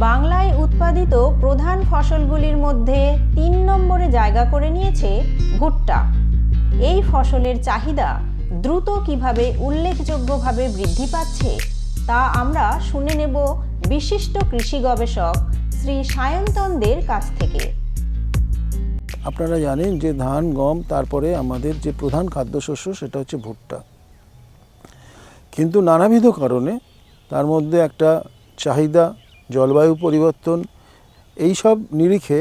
বাংলায় উৎপাদিত প্রধান ফসলগুলির মধ্যে তিন নম্বরে জায়গা করে নিয়েছে ভুট্টা। এই ফসলের চাহিদা দ্রুত কীভাবে উল্লেখযোগ্যভাবে বৃদ্ধি পাচ্ছে তা আমরা শুনে নেব বিশিষ্ট কৃষি গবেষক শ্রী সায়ন্তনদের কাছ থেকে। আপনারা জানেন যে ধান, গম, তারপরে আমাদের যে প্রধান খাদ্যশস্য সেটা হচ্ছে ভুট্টা। কিন্তু নানাবিধ কারণে তার মধ্যে একটা চাহিদা জলবায়ু পরিবর্তন এই সব নিরিখে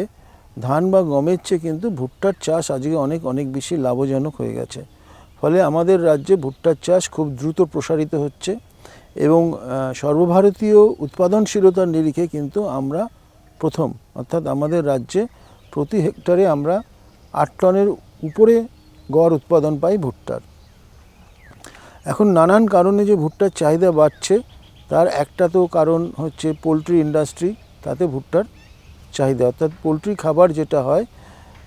ধান বা গমের চেয়ে কিন্তু ভুট্টার চাষ আজকে অনেক অনেক বেশি লাভজনক হয়ে গেছে। ফলে আমাদের রাজ্যে ভুট্টার চাষ খুব দ্রুত প্রসারিত হচ্ছে এবং সর্বভারতীয় উৎপাদনশীলতার নিরিখে কিন্তু আমরা প্রথম। অর্থাৎ আমাদের রাজ্যে প্রতি হেক্টরে আমরা আট টনের উপরে গড় উৎপাদন পাই ভুট্টার। এখন নানান কারণে যে ভুট্টার চাহিদা বাড়ছে তার একটা তো কারণ হচ্ছে পোলট্রি ইন্ডাস্ট্রি তাতে ভুট্টার চাহিদা। অর্থাৎ পোলট্রি খাবার যেটা হয়,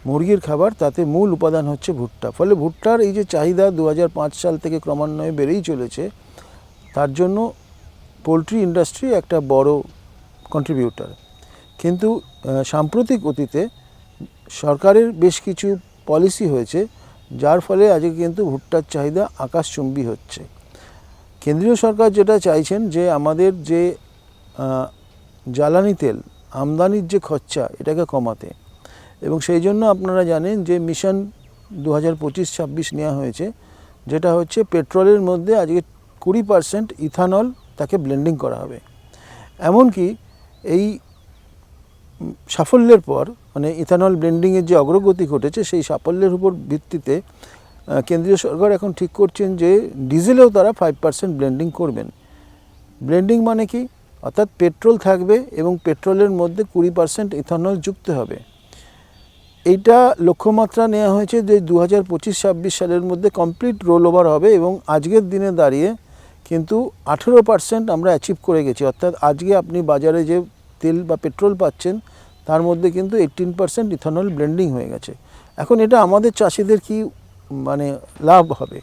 মুরগির খাবার, তাতে মূল উপাদান হচ্ছে ভুট্টা। ফলে ভুট্টার এই যে চাহিদা দু হাজার পাঁচ সাল থেকে ক্রমান্বয়ে বেড়েই চলেছে, তার জন্য পোলট্রি ইন্ডাস্ট্রি একটা বড় কন্ট্রিবিউটার কিন্তু সাম্প্রতিক অতীতে সরকারের বেশ কিছু পলিসি হয়েছে, যার ফলে আজকে কিন্তু ভুট্টার চাহিদা আকাশচুম্বী হচ্ছে। কেন্দ্রীয় সরকার যেটা চাইছেন যে আমাদের যে জ্বালানি তেল, আমদানির যে খরচা, এটাকে কমাতে। এবং সেই জন্য আপনারা জানেন যে মিশন দু হাজার পঁচিশ, ছাব্বিশ নেওয়া হয়েছে, যেটা হচ্ছে পেট্রোলের মধ্যে আজকে কুড়ি পার্সেন্ট ইথানল তাকে ব্লেন্ডিং করা হবে। এমনকি এই সাফল্যের পর মানে ইথানল ব্লেন্ডিংয়ের যে অগ্রগতি ঘটেছে, সেই সাফল্যের উপর ভিত্তিতে কেন্দ্রীয় সরকার এখন ঠিক করছেন যে ডিজেলেও তারা ফাইভ পার্সেন্ট ব্লেন্ডিং করবেন। ব্লেন্ডিং মানে কি? অর্থাৎ পেট্রোল থাকবে এবং পেট্রোলের মধ্যে কুড়ি পার্সেন্ট ইথানল যুক্ত হবে। এইটা লক্ষ্যমাত্রা নেওয়া হয়েছে যে দু হাজার পঁচিশ ছাব্বিশ সালের মধ্যে কমপ্লিট রোল ওভার হবে এবং আজকের দিনে দাঁড়িয়ে কিন্তু আঠেরো পার্সেন্ট আমরা অ্যাচিভ করে গেছি। অর্থাৎ আজকে আপনি বাজারে যে তেল বা পেট্রোল পাচ্ছেন, তার মধ্যে কিন্তু এইটিন পার্সেন্ট ইথানল ব্লেন্ডিং হয়ে গেছে। এখন এটা আমাদের চাষিদের কি মানে লাভ হবে।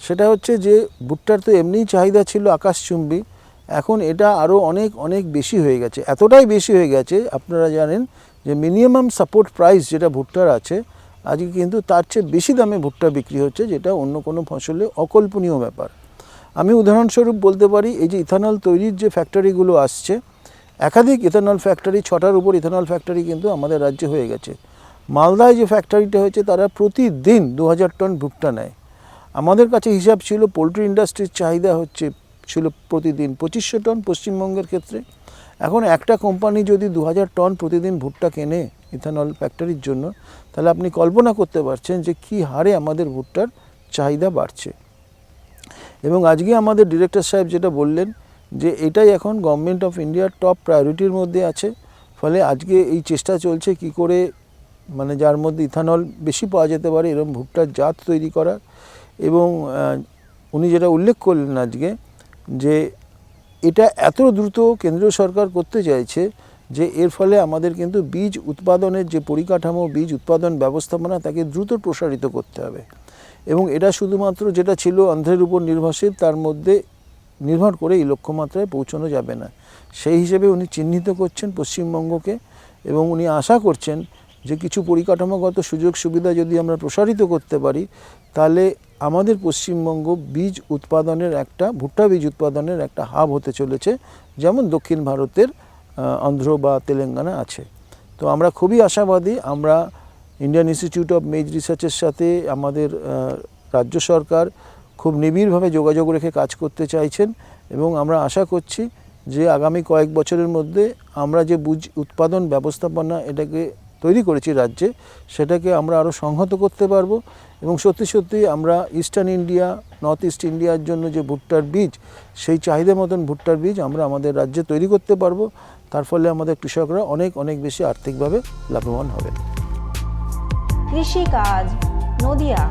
সেটা হচ্ছে যে, ভুট্টার তো এমনিই চাহিদা ছিল আকাশচুম্বী। এখন এটা আরও অনেক অনেক বেশি হয়ে গেছে। এতটাই বেশি হয়ে গেছে, আপনারা জানেন যে, মিনিমাম সাপোর্ট প্রাইস যেটা ভুট্টার আছে, আজকে কিন্তু তার চেয়ে বেশি দামে ভুট্টা বিক্রি হচ্ছে, যেটা অন্য কোনো ফসলে অকল্পনীয় ব্যাপার। আমি উদাহরণস্বরূপ বলতে পারি, এই যে ইথানল তৈরির যে ফ্যাক্টরিগুলো আসছে, একাধিক ইথানল ফ্যাক্টরি, ছটার উপর ইথানল ফ্যাক্টরি কিন্তু আমাদের রাজ্যে হয়ে গেছে। মালদায় যে ফ্যাক্টরিটা হয়েছে, তারা প্রতিদিন দু হাজার টন ভুট্টা নেয়। আমাদের কাছে হিসাব ছিল পোলট্রি ইন্ডাস্ট্রির চাহিদা হচ্ছে, ছিল প্রতিদিন পঁচিশশো টন পশ্চিমবঙ্গের ক্ষেত্রে। এখন একটা কোম্পানি যদি দু হাজার টন প্রতিদিন ভুট্টা কেনে ইথানল ফ্যাক্টরির জন্য, তাহলে আপনি কল্পনা করতে পারছেন যে কী হারে আমাদের ভুট্টার চাহিদা বাড়ছে। এবং আজকে আমাদের ডিরেক্টর সাহেব যেটা বললেন, যে এটাই এখন গভর্নমেন্ট অফ ইন্ডিয়ার টপ প্রায়োরিটির মধ্যে আছে। ফলে আজকে এই চেষ্টা চলছে কি করে মানে যার মধ্যে ইথানল বেশি পাওয়া যেতে পারে এরকম ভুট্টার জাত তৈরি করার। এবং উনি যেটা উল্লেখ করলেন আজকে যে এটা এত দ্রুত কেন্দ্রীয় সরকার করতে চাইছে যে এর ফলে আমাদের কিন্তু বীজ উৎপাদনের যে পরিকাঠামো, বীজ উৎপাদন ব্যবস্থাপনা, তাকে দ্রুত প্রসারিত করতে হবে। এবং এটা শুধুমাত্র যেটা ছিল অন্ধ্রের উপর নির্ভরশীল, তার মধ্যে নির্ভর করে এই লক্ষ্যমাত্রায় পৌঁছানো যাবে না। সেই হিসেবে উনি চিহ্নিত করছেন পশ্চিমবঙ্গকে এবং উনি আশা করছেন যে কিছু পরিকাঠামোগত সুযোগ সুবিধা যদি আমরা প্রসারিত করতে পারি, তাহলে আমাদের পশ্চিমবঙ্গ বীজ উৎপাদনের একটা, ভুট্টা বীজ উৎপাদনের একটা হাব হতে চলেছে, যেমন দক্ষিণ ভারতের অন্ধ্র বা তেলেঙ্গানা আছে। তো আমরা খুবই আশাবাদী, আমরা ইন্ডিয়ান ইনস্টিটিউট অফ মেজ রিসার্চের সাথে আমাদের রাজ্য সরকার খুব নিবিড়ভাবে যোগাযোগ রেখে কাজ করতে চাইছেন এবং আমরা আশা করছি যে আগামী কয়েক বছরের মধ্যে আমরা যে বুঝ উৎপাদন ব্যবস্থাপনা এটাকে তৈরি করেছি রাজ্যে, সেটাকে আমরা আরও সংহত করতে পারব। এবং সত্যি সত্যি আমরা ইস্টার্ন ইন্ডিয়া নর্থ ইস্ট ইন্ডিয়ার জন্য যে ভুট্টার বীজ, সেই চাহিদা মতন ভুট্টার বীজ আমরা আমাদের রাজ্যে তৈরি করতে পারব। তার ফলে আমাদের কৃষকরা অনেক অনেক বেশি আর্থিকভাবে লাভবান হবেন কৃষিকাজ, নদিয়া।